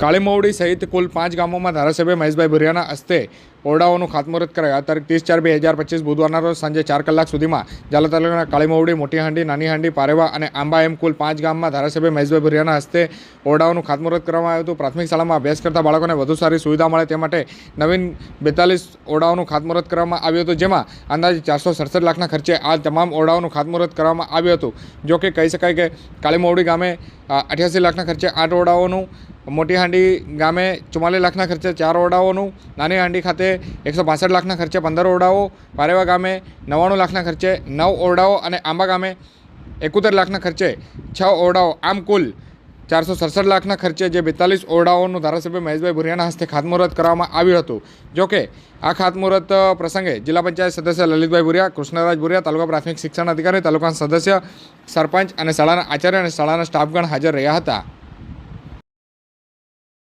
કાળીમોવડી સહિત કુલ પાંચ ગામોમાં ધારાસભ્ય મહેશભાઈ ભુરિયાના હસ્તે ઓરડાઓનું ખાતમુહૂર્ત કરાયું. તારીખ ત્રીસ ચાર બે હજાર પચીસ બુધવારના રોજ સાંજે ચાર કલાક સુધીમાં ઝાલા તાલુકાના કાળીમોવડી મોટી હાંડી નાની હાંડી પારેવા અને આંબા એમ કુલ પાંચ ગામમાં ધારાસભ્ય મહેશભાઈ ભુરિયાના હસ્તે ઓરડાઓનું ખાતમુહૂર્ત કરવામાં આવ્યું હતું. પ્રાથમિક શાળામાં અભ્યાસ કરતા બાળકોને વધુ સારી સુવિધા મળે તે માટે નવીન બેતાલીસ ઓરડાઓનું ખાતમુહૂર્ત કરવામાં આવ્યું હતું, જેમાં અંદાજે ચારસો સડસઠ લાખના ખર્ચે આ તમામ ઓરડાઓનું ખાતમુહૂર્ત કરવામાં આવ્યું હતું. જો કે કહી શકાય કે કાળીમોવડી ગામે અઠ્યાસી લાખના ખર્ચે આઠ ઓરડાઓનું મોટી હાંડી ગામે ચુમ્માલીસ લાખના ખર્ચે ચાર ઓરડાઓનું, નાની હાંડી ખાતે એકસો બાસઠ લાખના ખર્ચે પંદર ઓરડાઓ, પારેવા ગામે નવ્વાણું લાખના ખર્ચે નવ ઓરડાઓ અને આંબા ગામે એકોતેર લાખના ખર્ચે છ ઓરડાઓ. આમ કુલ ચારસો સડસઠ લાખના ખર્ચે જે બેતાલીસ ઓરડાઓનું ધારાસભ્ય મહેશભાઈ ભુરિયાના હસ્તે ખાતમુહૂર્ત કરવામાં આવ્યું હતું. જોકે આ ખાતમુહૂર્ત પ્રસંગે જિલ્લા પંચાયત સદસ્ય લલિતભાઈ ભુરિયા, કૃષ્ણરાજ ભુરિયા, તાલુકા પ્રાથમિક શિક્ષણ અધિકારી, તાલુકાના સદસ્ય, સરપંચ અને શાળાના આચાર્ય અને શાળાના સ્ટાફગણ હાજર રહ્યા હતા.